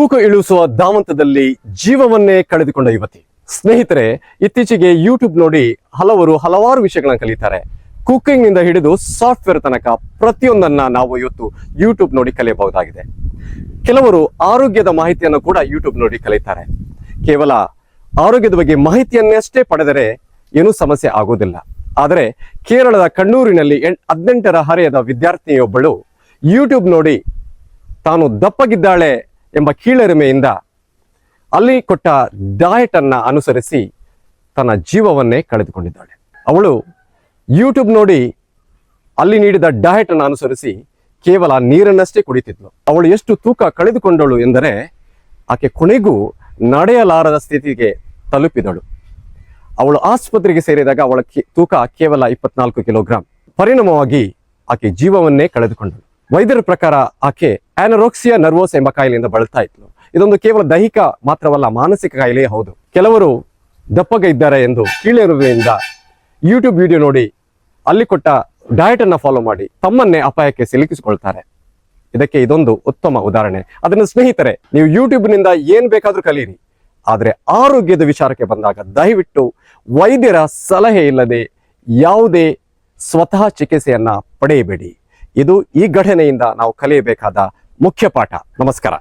ತೂಕ ಇಳಿಸುವ ಧಾವಂತದಲ್ಲಿ ಜೀವವನ್ನೇ ಕಳೆದುಕೊಂಡ ಯುವತಿ. ಸ್ನೇಹಿತರೆ, ಇತ್ತೀಚೆಗೆ ಯೂಟ್ಯೂಬ್ ನೋಡಿ ಹಲವರು ಹಲವಾರು ವಿಷಯಗಳನ್ನು ಕಲಿತಾರೆ. ಕುಕಿಂಗ್ನಿಂದ ಹಿಡಿದು ಸಾಫ್ಟ್ವೇರ್ ತನಕ ಪ್ರತಿಯೊಂದನ್ನ ನಾವು ಇವತ್ತು ಯೂಟ್ಯೂಬ್ ನೋಡಿ ಕಲಿಯಬಹುದಾಗಿದೆ. ಕೆಲವರು ಆರೋಗ್ಯದ ಮಾಹಿತಿಯನ್ನು ಕೂಡ ಯೂಟ್ಯೂಬ್ ನೋಡಿ ಕಲಿತಾರೆ. ಕೇವಲ ಆರೋಗ್ಯದ ಬಗ್ಗೆ ಮಾಹಿತಿಯನ್ನಷ್ಟೇ ಪಡೆದರೆ ಏನೂ ಸಮಸ್ಯೆ ಆಗೋದಿಲ್ಲ. ಆದರೆ, ಕೇರಳದ ಕಣ್ಣೂರಿನಲ್ಲಿ ಹದಿನೆಂಟರ ಹರೆಯದ ವಿದ್ಯಾರ್ಥಿನಿಯೊಬ್ಬಳು ಯೂಟ್ಯೂಬ್ ನೋಡಿ ತಾನು ದಪ್ಪಗಿದ್ದಾಳೆ ಎಂಬ ಕೀಳರಿಮೆಯಿಂದ ಅಲ್ಲಿ ಕೊಟ್ಟ ಡಯಟ್ ಅನ್ನ ಅನುಸರಿಸಿ ತನ್ನ ಜೀವವನ್ನೇ ಕಳೆದುಕೊಂಡಿದ್ದಾಳೆ. ಅವಳು ಯೂಟ್ಯೂಬ್ ನೋಡಿ ಅಲ್ಲಿ ನೀಡಿದ ಡಯಟ್ ಅನ್ನು ಅನುಸರಿಸಿ ಕೇವಲ ನೀರನ್ನಷ್ಟೇ ಕುಡಿತಿದ್ಲು. ಅವಳು ಎಷ್ಟು ತೂಕ ಕಳೆದುಕೊಂಡಳು ಎಂದರೆ ಆಕೆ ಕೊನೆಗೂ ನಡೆಯಲಾರದ ಸ್ಥಿತಿಗೆ ತಲುಪಿದಳು. ಅವಳು ಆಸ್ಪತ್ರೆಗೆ ಸೇರಿದಾಗ ಅವಳ ತೂಕ ಕೇವಲ ಇಪ್ಪತ್ನಾಲ್ಕು ಕಿಲೋಗ್ರಾಂ. ಪರಿಣಾಮವಾಗಿ ಆಕೆ ಜೀವವನ್ನೇ ಕಳೆದುಕೊಂಡಳು. ವೈದ್ಯರ ಪ್ರಕಾರ ಆಕೆ ಆನರೋಕ್ಸಿಯಾ ನರ್ವೋಸ್ ಎಂಬ ಕಾಯಿಲೆಯಿಂದ ಬಳಲ್ತಾ ಇತ್ತು ಇದೊಂದು ಕೇವಲ ದೈಹಿಕ ಮಾತ್ರವಲ್ಲ, ಮಾನಸಿಕ ಕಾಯಿಲೆಯೇ ಹೌದು. ಕೆಲವರು ದಪ್ಪಗೆ ಇದ್ದಾರೆ ಎಂದು ಕೀಳಿರುವುದರಿಂದ ಯೂಟ್ಯೂಬ್ ವಿಡಿಯೋ ನೋಡಿ ಅಲ್ಲಿ ಕೊಟ್ಟ ಡಯಟ್ ಅನ್ನ ಫಾಲೋ ಮಾಡಿ ತಮ್ಮನ್ನೇ ಅಪಾಯಕ್ಕೆ ಸಿಲುಕಿಸಿಕೊಳ್ತಾರೆ. ಇದಕ್ಕೆ ಇದೊಂದು ಉತ್ತಮ ಉದಾಹರಣೆ. ಅದನ್ನು ಸ್ನೇಹಿತರೆ, ನೀವು ಯೂಟ್ಯೂಬ್ನಿಂದ ಏನ್ ಬೇಕಾದ್ರೂ ಕಲೀರಿ. ಆದರೆ ಆರೋಗ್ಯದ ವಿಚಾರಕ್ಕೆ ಬಂದಾಗ ದಯವಿಟ್ಟು ವೈದ್ಯರ ಸಲಹೆ ಇಲ್ಲದೆ ಯಾವುದೇ ಸ್ವತಃ ಚಿಕಿತ್ಸೆಯನ್ನ ಪಡೆಯಬೇಡಿ. ಇದು ಈ ಘಟನೆಯಿಂದ ನಾವು ಕಲಿಯಬೇಕಾದ ಮುಖ್ಯ ಪಾಠ. ನಮಸ್ಕಾರ.